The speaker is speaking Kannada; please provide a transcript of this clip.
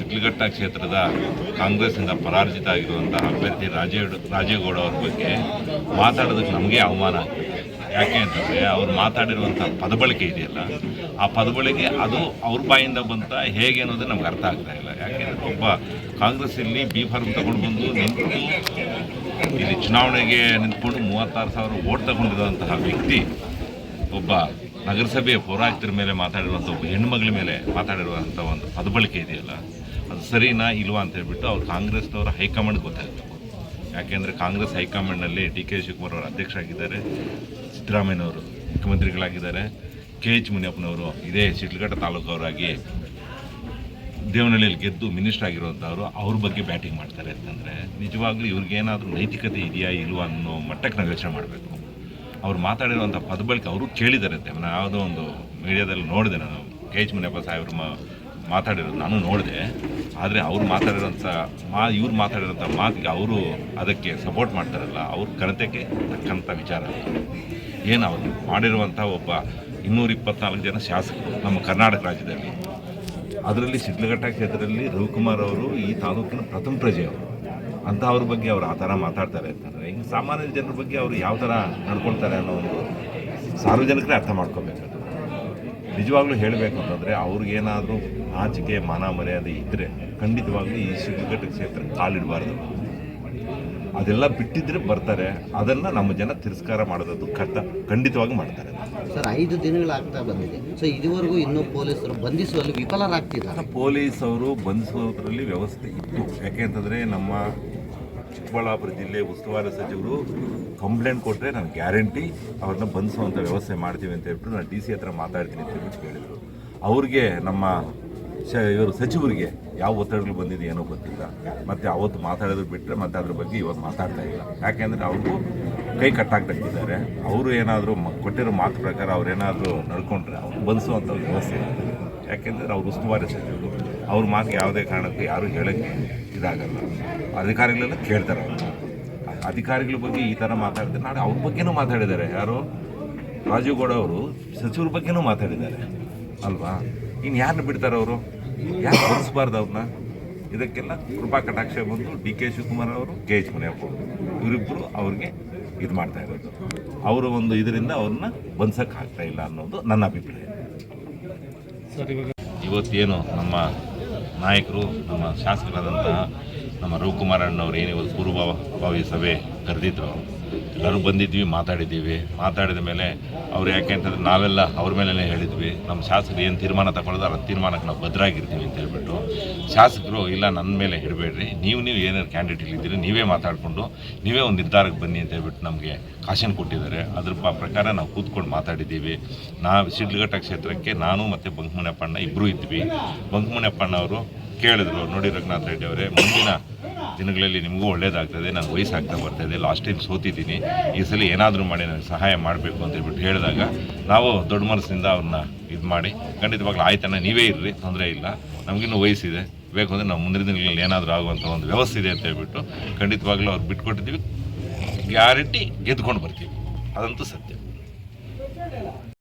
ಶಿಡ್ಲಘಟ್ಟ ಕ್ಷೇತ್ರದ ಕಾಂಗ್ರೆಸ್ನಿಂದ ಪರಾರ್ಜಿತ ಆಗಿರುವಂತಹ ಅಭ್ಯರ್ಥಿ ರಾಜೇ ರಾಜೇಗೌಡ ಅವ್ರ ಬಗ್ಗೆ ಮಾತಾಡೋದಕ್ಕೆ ನಮಗೆ ಅವಮಾನ ಆಗ್ತದೆ. ಯಾಕೆ ಅಂತಂದರೆ ಅವ್ರು ಮಾತಾಡಿರುವಂಥ ಪದಬಳಕೆ ಇದೆಯಲ್ಲ, ಆ ಪದಬಳಕೆ ಅದು ಅವ್ರ ಬಾಯಿಂದ ಬಂತ, ಹೇಗೆ ಅನ್ನೋದು ನಮ್ಗೆ ಅರ್ಥ ಆಗ್ತಾ ಇಲ್ಲ. ಯಾಕೆಂದರೆ ಒಬ್ಬ ಕಾಂಗ್ರೆಸ್ ಇಲ್ಲಿ ಬಿ ಫಾರ್ಮ್ ತಗೊಂಡು ಬಂದು ನಿಂತು ಇಲ್ಲಿ ಚುನಾವಣೆಗೆ ನಿಂತ್ಕೊಂಡು ಮೂವತ್ತಾರು ಸಾವಿರ ಓಟ್ ತಗೊಂಡಿರುವಂತಹ ವ್ಯಕ್ತಿ, ಒಬ್ಬ ನಗರಸಭೆಯ ಪೌರಾಯುಕ್ತರ ಮೇಲೆ ಮಾತಾಡಿರುವಂಥ ಒಬ್ಬ ಹೆಣ್ಮಗಳ ಮೇಲೆ ಮಾತಾಡಿರುವಂಥ ಒಂದು ಪದಬಳಕೆ ಇದೆಯಲ್ಲ ಅದು ಸರಿನಾ ಇಲ್ವಾ ಅಂತ ಹೇಳ್ಬಿಟ್ಟು ಅವ್ರು ಕಾಂಗ್ರೆಸ್ನವರ ಹೈಕಮಾಂಡ್ ಗೊತ್ತಾಗಬೇಕು ಯಾಕೆಂದರೆ ಕಾಂಗ್ರೆಸ್ ಹೈಕಮಾಂಡ್ನಲ್ಲಿ ಡಿ ಕೆ ಶಿವಕುಮಾರ್ ಅವರು ಅಧ್ಯಕ್ಷರಾಗಿದ್ದಾರೆ, ಸಿದ್ದರಾಮಯ್ಯನವರು ಮುಖ್ಯಮಂತ್ರಿಗಳಾಗಿದ್ದಾರೆ, ಕೆ ಎಚ್ ಮುನಿಯಪ್ಪನವರು ಇದೇ ಶಿಡ್ಲಘಟ್ಟ ತಾಲೂಕವರಾಗಿ ದೇವನಹಳ್ಳಿಯಲ್ಲಿ ಗೆದ್ದು ಮಿನಿಸ್ಟರ್ ಆಗಿರುವಂಥವ್ರು ಅವ್ರ ಬಗ್ಗೆ ಬ್ಯಾಟಿಂಗ್ ಮಾಡ್ತಾರೆ ಅಂತಂದರೆ ನಿಜವಾಗ್ಲೂ ಇವ್ರಿಗೇನಾದರೂ ನೈತಿಕತೆ ಇದೆಯಾ ಇಲ್ವಾ ಅನ್ನೋ ಮಟ್ಟಕ್ಕೆ ನಾವು ಯೋಚನೆ ಮಾಡಬೇಕು. ಅವ್ರು ಮಾತಾಡಿರುವಂಥ ಪದ ಬಳಿಕೆ ಅವರು ಕೇಳಿದ್ದಾರೆ ನಾನು ಯಾವುದೋ ಒಂದು ಮೀಡಿಯಾದಲ್ಲಿ ನೋಡಿದೆ ನಾನು. ಕೆ ಎಚ್ ಮುನಿಯಪ್ಪ ಸಾಹೇಬ್ರ ಮಾತಾಡಿರೋದು ನಾನು ನೋಡಿದೆ. ಆದರೆ ಅವ್ರು ಮಾತಾಡಿರೋಂಥ ಮಾ, ಇವ್ರು ಮಾತಾಡಿರೋಂಥ ಮಾತಿಗೆ ಅವರು ಅದಕ್ಕೆ ಸಪೋರ್ಟ್ ಮಾಡ್ತಾರಲ್ಲ, ಅವ್ರ ಘನತೆಗೆ ತಕ್ಕಂಥ ವಿಚಾರ ಏನು ಅವರು ಮಾಡಿರುವಂಥ ಒಬ್ಬ ಇನ್ನೂರ ಇಪ್ಪತ್ನಾಲ್ಕು ಜನ ಶಾಸಕರು ನಮ್ಮ ಕರ್ನಾಟಕ ರಾಜ್ಯದಲ್ಲಿ. ಅದರಲ್ಲಿ ಶಿಡ್ಲಘಟ್ಟ ಕ್ಷೇತ್ರದಲ್ಲಿ ರವಿಕುಮಾರ್ ಅವರು, ಈ ತಾಲೂಕಿನ ಪ್ರಥಮ ಪ್ರಜೆ ಅವರು. ಅಂತ ಅವ್ರ ಬಗ್ಗೆ ಅವರು ಆ ಥರ ಮಾತಾಡ್ತಾರೆ ಅಂತಂದರೆ ಹಿಂಗೆ ಸಾಮಾನ್ಯ ಜನರ ಬಗ್ಗೆ ಅವರು ಯಾವ ಥರ ನಡ್ಕೊಳ್ತಾರೆ ಅನ್ನೋ ಒಂದು ಸಾರ್ವಜನಿಕರೇ ಅರ್ಥ ಮಾಡ್ಕೋಬೇಕು ನಿಜವಾಗ್ಲೂ ಹೇಳಬೇಕು ಅಂತಂದರೆ ಅವ್ರಿಗೇನಾದರೂ ಆಚಿಕೆ ಮಾನ ಮರ್ಯಾದೆ ಇದ್ದರೆ ಖಂಡಿತವಾಗ್ಲೂ ಈ ಶಿಡ್ಲಘಟ್ಟ ಕ್ಷೇತ್ರ ಕಾಲಿಡಬಾರ್ದು. ಅದೆಲ್ಲ ಬಿಟ್ಟಿದ್ರೆ ಬರ್ತಾರೆ ಅದನ್ನು ನಮ್ಮ ಜನ ತಿರಸ್ಕಾರ ಮಾಡೋದು ಕಟ್ಟ ಖಂಡಿತವಾಗಿ ಮಾಡ್ತಾರೆ. ಸರ್ ಐದು ದಿನಗಳಾಗ್ತಾ ಬಂದಿದೆ. ಸೊ ಇದುವರೆಗೂ ಇನ್ನೂ ಪೊಲೀಸರು ಬಂಧಿಸುವಲ್ಲಿ ವಿಫಲರಾಗ್ತಿದ್ದಾರೆ. ಪೊಲೀಸ್ ಅವರು ಬಂಧಿಸೋದ್ರಲ್ಲಿ ವ್ಯವಸ್ಥೆ ಇತ್ತು. ಯಾಕೆ ಅಂತಂದರೆ ನಮ್ಮ ಚಿಕ್ಕಬಳ್ಳಾಪುರ ಜಿಲ್ಲೆ ಉಸ್ತುವಾರಿ ಸಚಿವರು ಕಂಪ್ಲೇಂಟ್ ಕೊಟ್ಟರೆ ನಾನು ಗ್ಯಾರಂಟಿ, ಅವ್ರನ್ನ ಬಂಧಿಸುವಂಥ ವ್ಯವಸ್ಥೆ ಮಾಡ್ತೀವಿ ಅಂತ ಹೇಳ್ಬಿಟ್ಟು ನಾನು ಡಿ ಸಿ ಹತ್ರ ಮಾತಾಡ್ತೀನಿ ಅಂತ ಹೇಳ್ಬಿಟ್ಟು ಹೇಳಿದರು ಅವ್ರಿಗೆ ನಮ್ಮ ಶ, ಇವರು ಸಚಿವರಿಗೆ ಯಾವ ಒತ್ತಡಗಳು ಬಂದಿದೆ ಏನೋ ಗೊತ್ತಿಲ್ಲ. ಮತ್ತು ಅವತ್ತು ಮಾತಾಡೋದು ಬಿಟ್ಟರೆ ಮತ್ತೆ ಅದ್ರ ಬಗ್ಗೆ ಇವತ್ತು ಮಾತಾಡ್ತಾ ಇಲ್ಲ. ಯಾಕೆಂದರೆ ಅವ್ರಿಗೂ ಕೈ ಕಟ್ಟಾಗ್ತಿದ್ದಾರೆ ಅವರು ಏನಾದರೂ ಕೊಟ್ಟಿರೋ ಮಾತು ಪ್ರಕಾರ ಅವ್ರೇನಾದರೂ ನಡ್ಕೊಂಡ್ರೆ ಅವ್ರು ಬಂದಿಸುವಂಥ ವ್ಯವಸ್ಥೆ ಯಾಕೆಂದರೆ ಅವ್ರು ಉಸ್ತುವಾರಿ ಸಚಿವರು. ಅವ್ರ ಮಾತು ಯಾವುದೇ ಕಾರಣಕ್ಕೂ ಯಾರೂ ಹೇಳೋಕ್ಕೆ ಇದಾಗಲ್ಲ. ಅಧಿಕಾರಿಗಳೆಲ್ಲ ಕೇಳ್ತಾರೆ ಅವ್ರನ್ನ ಅಧಿಕಾರಿಗಳ ಬಗ್ಗೆ ಈ ಥರ ಮಾತಾಡ್ತಾರೆ. ನಾಳೆ ಅವ್ರ ಬಗ್ಗೆನೂ ಮಾತಾಡಿದ್ದಾರೆ. ಯಾರು? ರಾಜೀವ್ ಗೌಡ ಅವರು ಸಚಿವರ ಬಗ್ಗೆನೂ ಮಾತಾಡಿದ್ದಾರೆ. ಅಲ್ವಾ? ಇನ್ನು ಯಾರನ್ನ ಬಿಡ್ತಾರೆ ಅವರು? ಯಾರು ಬರೆಸ್ಬಾರ್ದು ಅವ್ರನ್ನ ಇದಕ್ಕೆಲ್ಲ ಕೃಪಾ ಕಟಾಕ್ಷ ಬಂದು ಡಿ ಕೆ ಶಿವಕುಮಾರ್ ಅವರು ಕೆ ಎಚ್ ಮುನಿಯಪ್ಪ ಅವರು. ಇವರಿಬ್ಬರು ಅವ್ರಿಗೆ ಇದು ಮಾಡ್ತಾ ಇರೋದು. ಅವರು ಒಂದು ಇದರಿಂದ ಅವ್ರನ್ನ ಬಂಧಸಕ್ಕೆ ಆಗ್ತಾ ಇಲ್ಲ ಅನ್ನೋದು ನನ್ನ ಅಭಿಪ್ರಾಯ. ಇವತ್ತೇನು ನಮ್ಮ ನಾಯಕರು ನಮ್ಮ ಶಾಸಕರಾದಂತಹ ನಮ್ಮ ರವಿಕುಮಾರ್ ಅಣ್ಣವ್ರು ಏನು ಒಂದು ಪೂರ್ವಭಾವಿ ಸಭೆ ಕರೆದಿದ್ರು. ಎಲ್ಲರೂ ಬಂದಿದ್ವಿ ಮಾತಾಡಿದ್ದೀವಿ. ಮಾತಾಡಿದ ಮೇಲೆ ಅವ್ರು ಯಾಕೆ ಅಂತಂದ್ರೆ ನಾವೆಲ್ಲ ಅವ್ರ ಮೇಲೇ ಹೇಳಿದ್ವಿ. ನಮ್ಮ ಶಾಸಕರು ಏನು ತೀರ್ಮಾನ ತಗೊಳ್ಳೋದು ಆ ತೀರ್ಮಾನಕ್ಕೆ ನಾವು ಭದ್ರಾಗಿರ್ತೀವಿ ಅಂತ ಹೇಳ್ಬಿಟ್ಟು ಶಾಸಕರು, ಇಲ್ಲ ನನ್ನ ಮೇಲೆ ಇಡಬೇಡ್ರಿ ನೀವು ನೀವು ಏನಾರು ಕ್ಯಾಂಡಿಡೇಟ್ ಇದ್ದೀರಿ, ನೀವೇ ಮಾತಾಡಿಕೊಂಡು ನೀವೇ ಒಂದು ನಿರ್ಧಾರಕ್ಕೆ ಬನ್ನಿ ಅಂತ ಹೇಳ್ಬಿಟ್ಟು ನಮಗೆ ಕಾಶನ್ ಕೊಟ್ಟಿದ್ದಾರೆ. ಅದ್ರ ಪ್ರಕಾರ ನಾವು ಕೂತ್ಕೊಂಡು ಮಾತಾಡಿದ್ದೀವಿ. ನಾವು ಶಿಡ್ಲಘಟ್ಟ ಕ್ಷೇತ್ರಕ್ಕೆ ನಾನು ಮತ್ತು ಬಂಕಮುನಿಯಪ್ಪಣ್ಣ ಇಬ್ಬರೂ ಇದ್ವಿ. ಬಂಕಮುನಿಯಪ್ಪಣ್ಣ ಅವರು ಕೇಳಿದ್ರು. ನೋಡಿ, ರಘುನಾಥ್ ರೆಡ್ಡಿ ಅವರೇ, ಮುಂದಿನ ದಿನಗಳಲ್ಲಿ ನಿಮಗೂ ಒಳ್ಳೇದಾಗ್ತದೆ ನಾನು ವಯಸ್ಸಾಗ್ತಾ ಬರ್ತಾ ಇದೆ ಲಾಸ್ಟ್ ಟೈಮ್ ಸೋತಿದ್ದೀನಿ, ಈ ಸಲ ಏನಾದರೂ ಮಾಡಿ ನನಗೆ ಸಹಾಯ ಮಾಡಬೇಕು ಅಂತ ಹೇಳ್ಬಿಟ್ಟು ಹೇಳಿದಾಗ ನಾವು ದೊಡ್ಡ ಮನಸ್ಸಿನಿಂದ ಅವ್ರನ್ನ ಇದು ಮಾಡಿ, ಖಂಡಿತವಾಗ್ಲೂ ಆಯ್ತಣ್ಣ, ನೀವೇ ಇರ್ರಿ, ತೊಂದರೆ ಇಲ್ಲ ನಮಗಿನ್ನೂ ವಯಸ್ಸಿದೆ, ಬೇಕು ಅಂದರೆ ನಾವು ಮುಂದಿನ ದಿನಗಳಲ್ಲಿ ಏನಾದರೂ ಆಗುವಂಥ ಒಂದು ವ್ಯವಸ್ಥೆ ಇದೆ ಅಂತ ಹೇಳ್ಬಿಟ್ಟು ಖಂಡಿತವಾಗ್ಲೂ ಅವ್ರು ಬಿಟ್ಕೊಟ್ಟಿದ್ದೀವಿ ಗ್ಯಾರಂಟಿ ಗೆದ್ಕೊಂಡು ಬರ್ತೀವಿ, ಅದಂತೂ ಸತ್ಯ.